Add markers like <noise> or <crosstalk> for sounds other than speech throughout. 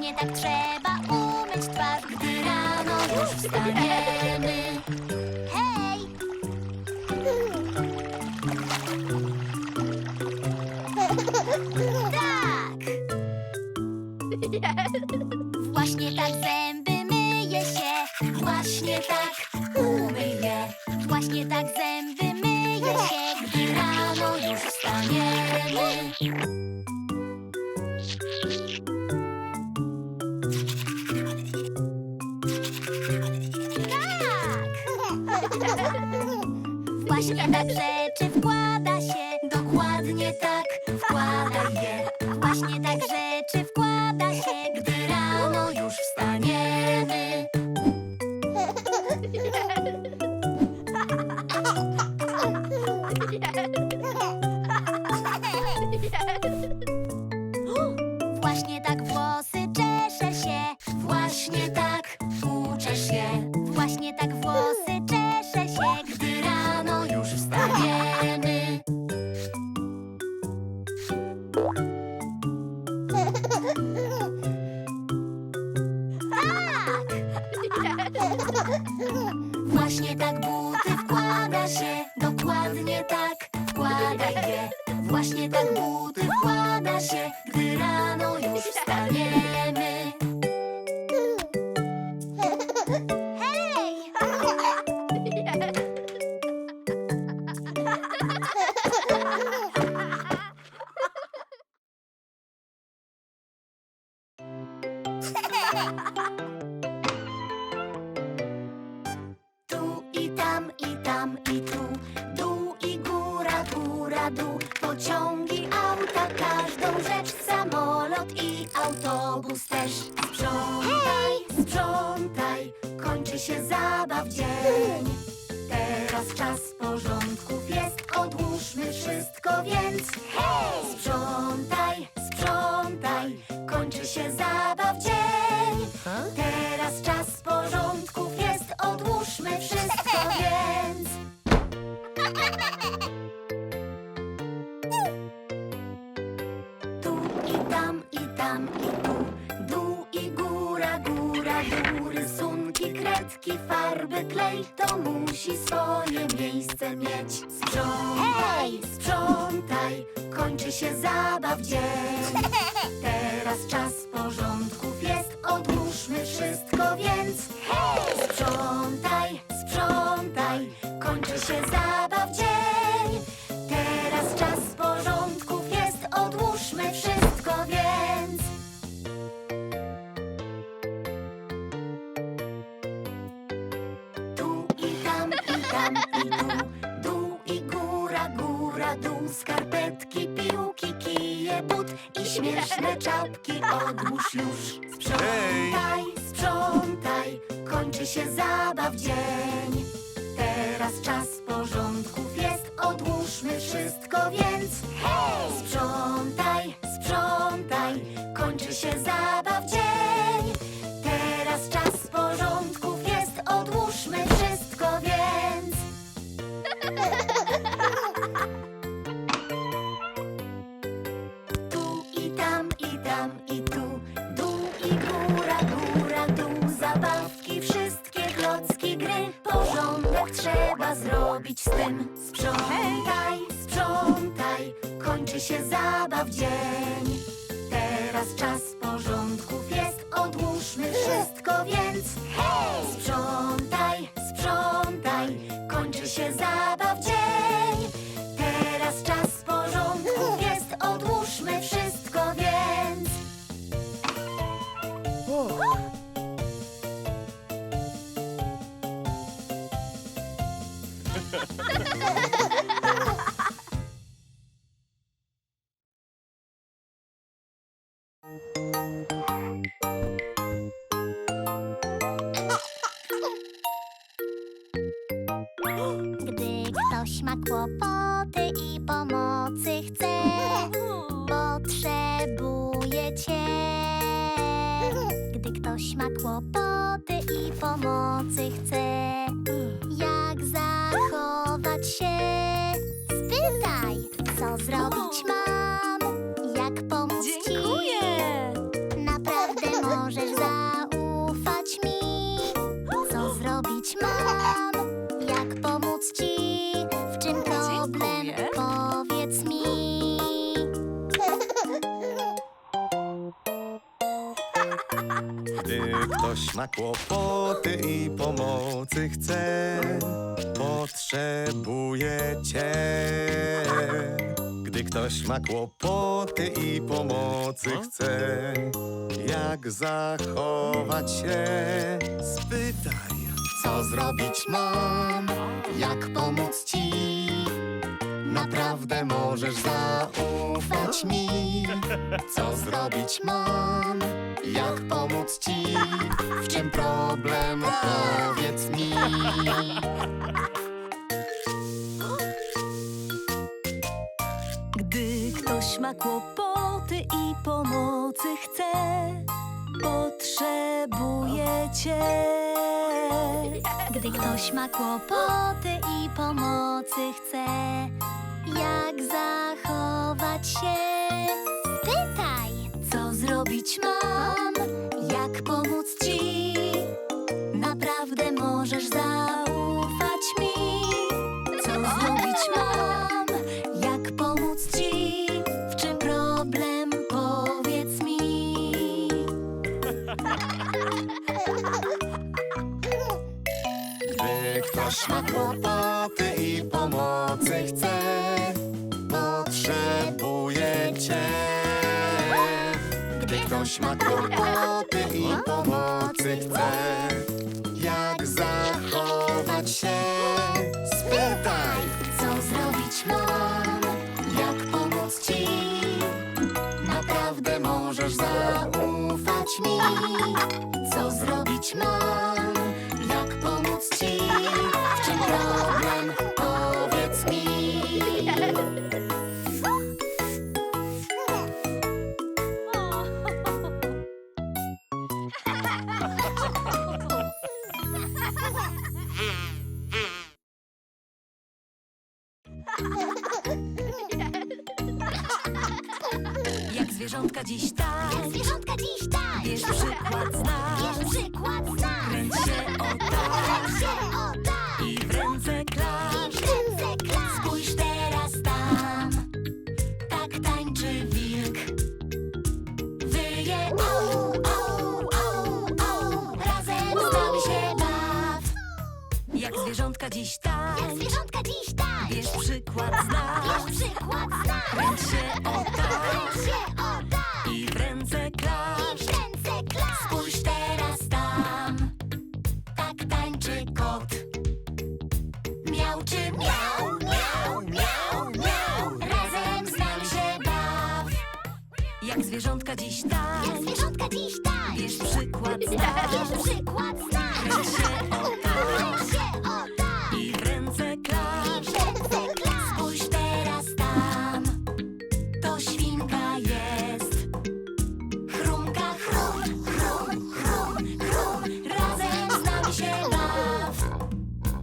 koniecznie tak trzeba umyć twarz, gdy rano już wstaniemy. torby klej, to musi swoje miejsce mieć. Sprzątaj, sprzątaj, kończy się zabaw dzień. odłóż już. Sprzątaj, sprzątaj, kończy się zabaw dzień. Teraz czas porządków jest, odłóżmy wszystko więc. Hej! Sprzątaj, sprzątaj, kończy się zabaw zrobić z tym? Sprzątaj, sprzątaj, kończy się zabaw dzień. Teraz czas porządków jest, odłóżmy wszystko więc. Hej! Sprzątaj, zrobić mam? Jak pomóc ci? Dziękuję! Naprawdę <laughs> możesz zaufać mi. Co zrobić mam? Jak pomóc ci? W czym problem? Dziękuję. Powiedz mi. Gdy ktoś ma kłopoty i pomocy chce, potrzebuje Ktoś ma kłopoty i pomocy chce, jak zachować się? Spytaj, co zrobić mam, jak pomóc ci. Naprawdę możesz zaufać mi. Co zrobić mam? Jak pomóc ci? W czym problem? Powiedz mi. Ma kłopoty i pomocy chce, potrzebuje cię. Gdy ktoś ma kłopoty i pomocy chce, jak zachować się? Spytaj, co zrobić mam, jak pomóc ci? Ktoś ma kłopoty i pomocy chce, potrzebuje cię. Gdy ktoś ma kłopoty i pomocy chce, jak zachować się? Spytaj, Co zrobić mam? jak pomóc ci. Naprawdę możesz zaufać mi. Co zrobić mam? Zwierzątka dziś tak, Zwierzątka dziś tak. bierz przykład z nas. Bierz przykład z nas. Kręć się o tak Kręć się o tak. i w ręce I klasz. w ręce klasz. Spójrz teraz tam, tak tańczy wilk. Wyje au, au, au, au. Razem z nami się baw. Jak zwierzątka dziś tak, Jak zwierzątka dziś tak. bierz przykład z nas. Bierz przykład z nas. Kręć się o tak Kręć się zwierzątka dziś tak, Jak zwierzątka dziś tak. bierz przykład z nas. Bierz przykład z nas. Się o tak się o tak. i w ręce I klasz. w ręce klasz. Spójrz teraz tam, to świnka jest. Chrumka, chrum, chrum, chrum, chrum. Razem z nami się baw.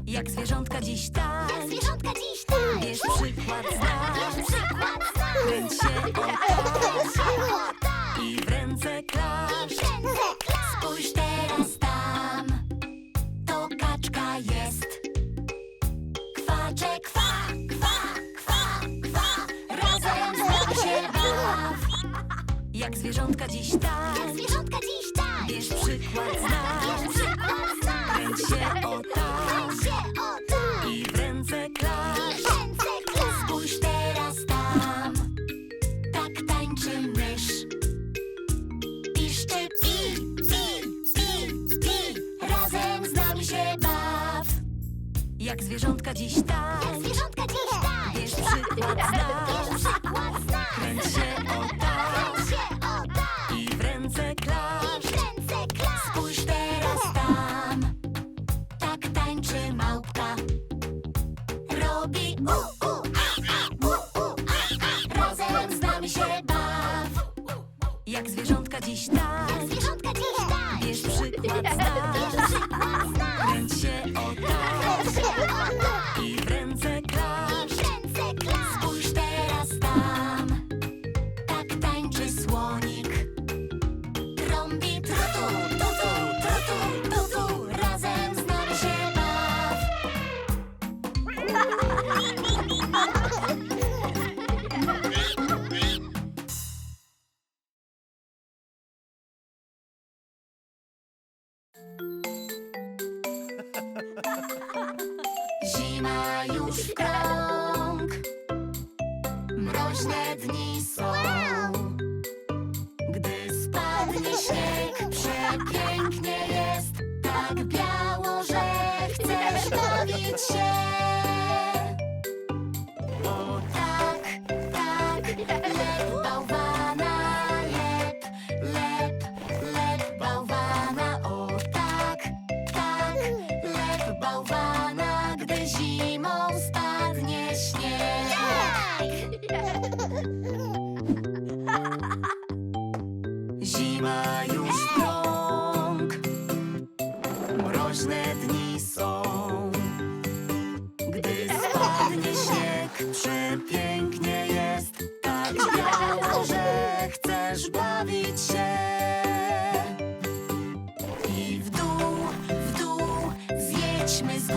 Jak zwierzątka dziś tak, Jak zwierzątka dziś tak. bierz przykład z nas. Bierz przykład z nas. Kręć się o tak Jak zwierzątka dziś tak, Jak zwierzątka dziś tak. bierz przykład z nas. Bierz przykład z nas. Kręć się o tak Kręć się o tak. i w ręce I klasz. w ręce klasz. Spójrz teraz tam, tak tańczy mysz. Piszczy pi, pi, pi, pi. Razem z nami się baw. Jak zwierzątka dziś tak, Jak zwierzątka dziś tak. bierz przykład z nas. Bierz przykład z nas. Kręć się o Jak zwierzątka dziś tak, Jak zwierzątka dziś tak. bierz przykład tak. z. Bierz przykład. Tak. mas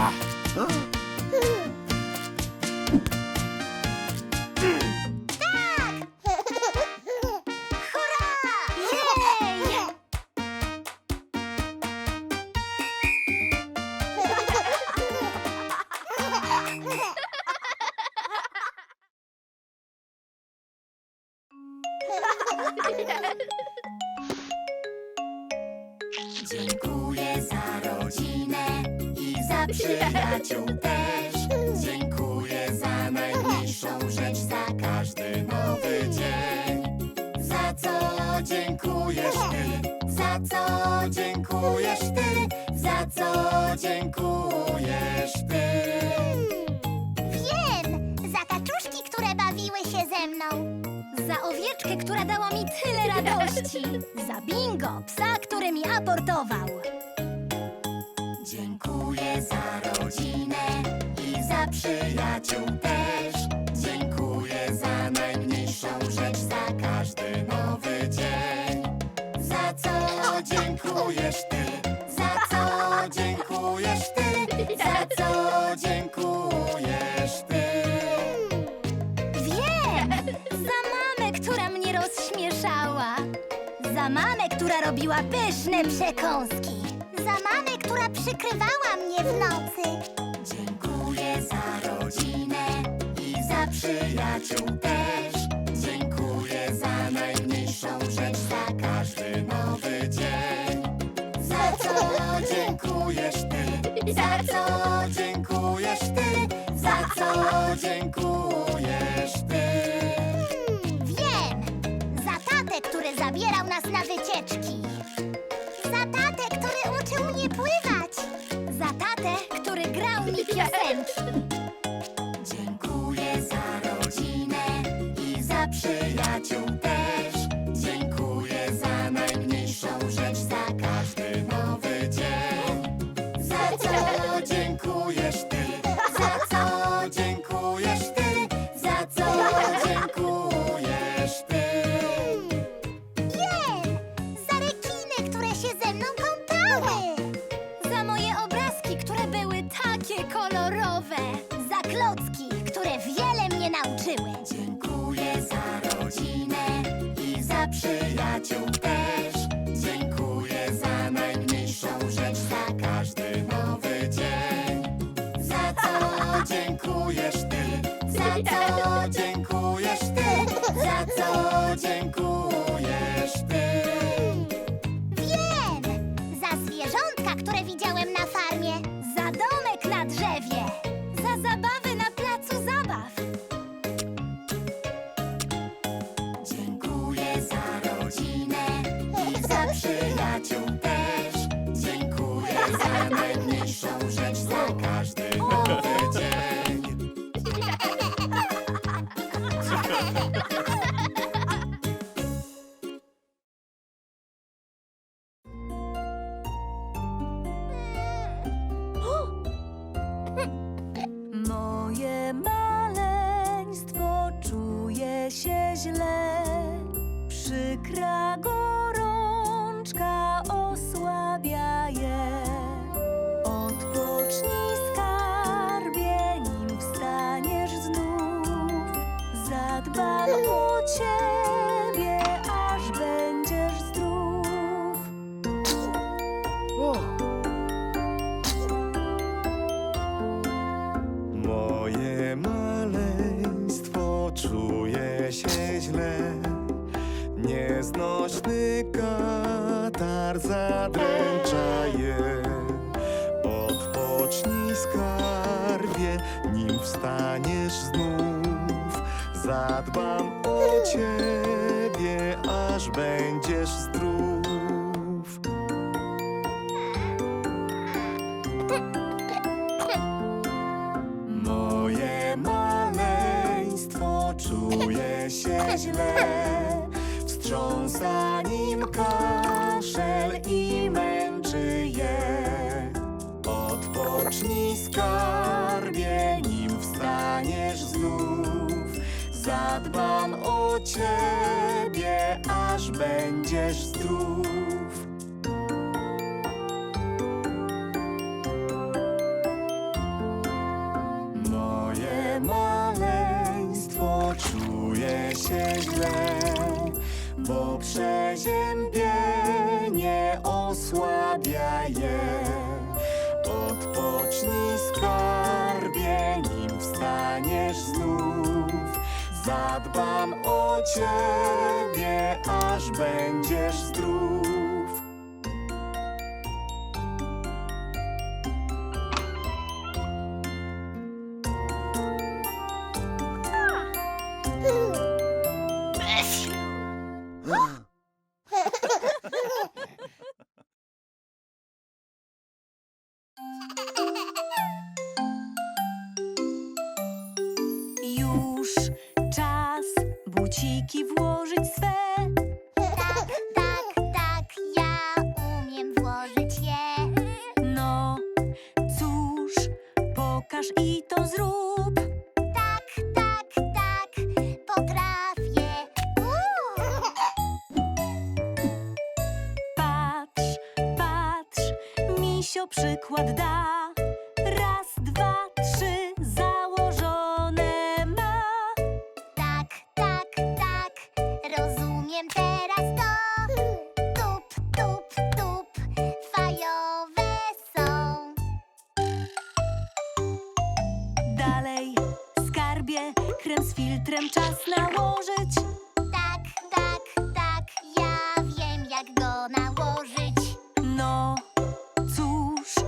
Ah. Co dziękujesz ty? Wiem! Za kaczuszki, które bawiły się ze mną. Za owieczkę, która dała mi tyle radości. Za bingo, psa, który mi aportował. Dziękuję za rodzinę i za przyjaciół też. Dziękuję za najmniejszą rzecz, za każdy nowy dzień. Za co dziękujesz ty? Dziękujesz ty? Za co dziękujesz ty? Wiem! Za mamę, która mnie rozśmieszała. Za mamę, która robiła pyszne przekąski. Za mamę, która przykrywała mnie w nocy. Dziękuję za rodzinę i za przyjaciół dziękujesz ty? Za co dziękujesz ty? Za co dziękujesz ty? Wiem! Za tatę, który zabierał nas na wycieczki. Za tatę, który uczył mnie pływać. Dziękujesz ty? Za co dziękujesz ty? Za co dziękujesz skarbie, nim wstaniesz znów. Zadbam o ciebie, aż będziesz zdrów. Moje maleństwo czuje się źle, bo przeziębienie osłabia je. Zadbam o ciebie, aż będziesz zdrów. Umiem teraz to. Tup, tup, tup. Fajowe są. Dalej, skarbie, krem z filtrem czas nałożyć. Tak, tak, tak Ja wiem jak go nałożyć. No, cóż,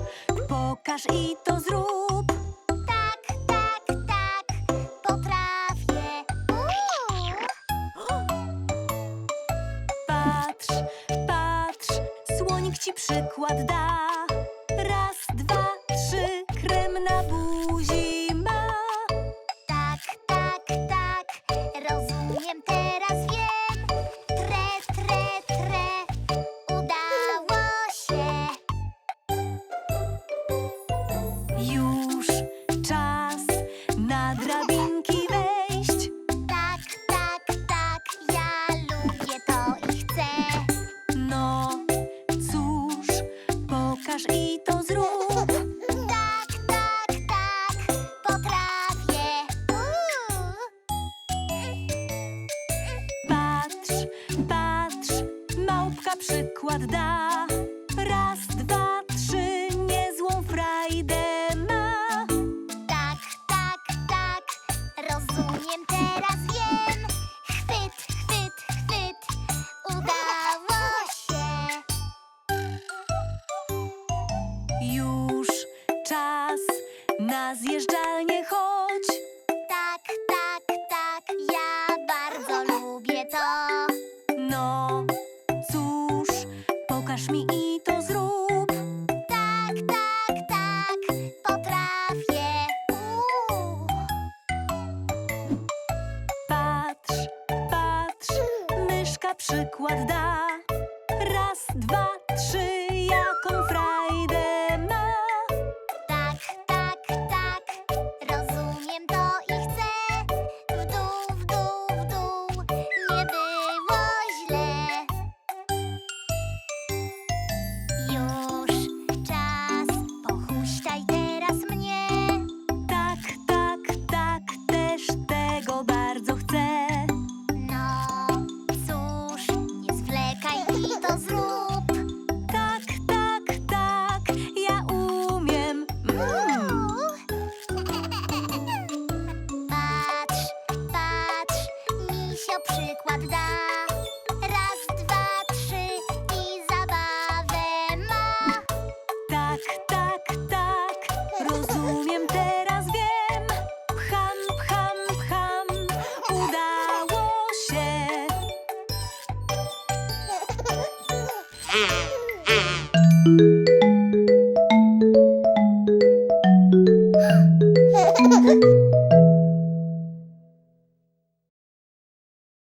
pokaż i na zjeżdżalnię chodź. Tak, tak, tak, ja bardzo lubię to. No, cóż, pokaż mi i to zrób. Tak, tak, tak, potrafię. Uuu. Patrz, patrz, myszka przykład da.